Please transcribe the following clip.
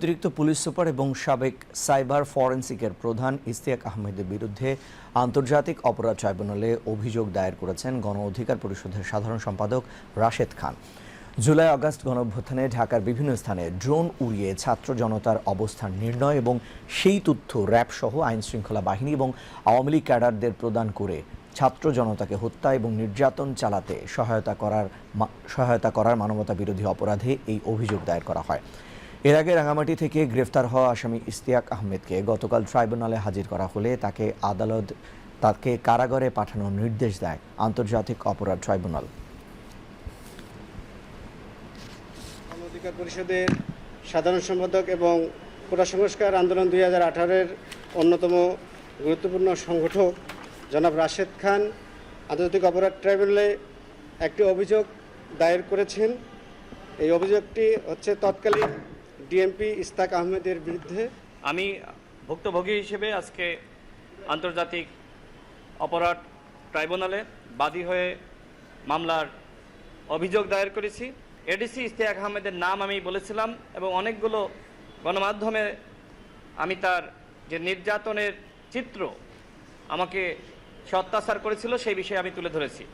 অতিরিক্ত police super এবং সাবেক সাইবার ফরেন্সিকের প্রধান ইস্তিয়াক আহমেদের বিরুদ্ধে আন্তর্জাতিক অপরাধ ট্রাইব্যুনালে অভিযোগ দায়ের করেছেন গণ অধিকার পরিষদের সাধারণ সম্পাদক রাশেদ খান। জুলাই আগস্ট গণঅভ্যুত্থানে ঢাকার বিভিন্ন স্থানে ড্রোন উড়িয়ে ছাত্র জনতার অবস্থান নির্ণয় এবং সেই তথ্য র্যাব সহ আইন শৃঙ্খলা বাহিনী এবং আওয়ামী লীগ ক্যাডারদের প্রদান করে ছাত্র জনতাকে হত্যা এবং নির্যাতন চালাতে সহায়তা করার সহায়তা করার মানবতা বিরোধী অপরাধে এই অভিযোগ দায়ের করা হয়। এর আগে রাঙামাটি থেকে গ্রেফতার হওয়া আসামি ইস্তিয়াক আহমেদকে গতকাল ট্রাইব্যুনালে হাজির করা হলে তাকে আদালত, তাকে কারাগারে পাঠানোর নির্দেশ দেয় আন্তর্জাতিক অপরাধ ট্রাইব্যুনাল। অধিকার পরিষদের সাধারণ সম্পাদক এবং কোটা সংস্কার আন্দোলন দুই হাজার আঠারোর অন্যতম গুরুত্বপূর্ণ সংগঠক জনাব রাশেদ খান আন্তর্জাতিক অপরাধ ট্রাইব্যুনালে একটি অভিযোগ দায়ের করেছেন। এই অভিযোগটি হচ্ছে তৎকালীন ডিএমপি ইস্তাক আহমেদের বিরুদ্ধে। আমি ভুক্তভোগী হিসেবে আজকে আন্তর্জাতিক অপরাধ ট্রাইব্যুনালে বাদী হয়ে মামলার অভিযোগ দায়ের করেছি। এডিসি ইস্তেয়াক আহমেদের নাম আমি বলেছিলাম এবং অনেকগুলো গণমাধ্যমে আমি তার যে নির্যাতনের চিত্র আমাকে সে অত্যাচার করেছিল সেই বিষয়ে আমি তুলে ধরেছি।